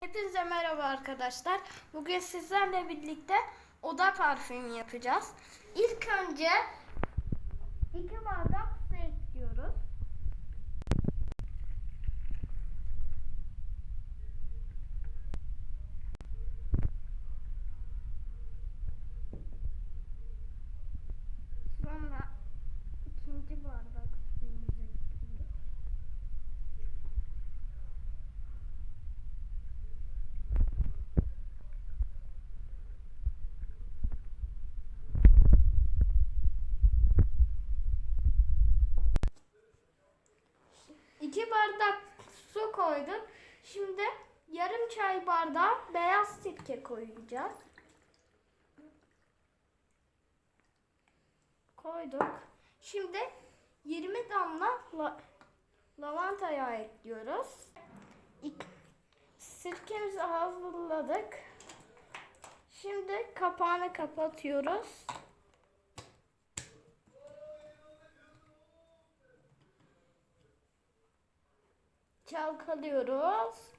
Hepinize merhaba arkadaşlar. Bugün sizlerle birlikte oda parfümü yapacağız. İlk önce iki bardak 2 bardak su koydum. Şimdi yarım çay bardağı beyaz sirke koyacağız. Koyduk. Şimdi 20 damla la lavanta yağı ekliyoruz. İlk sirkemizi hazırladık. Şimdi kapağını kapatıyoruz. Çalkalıyoruz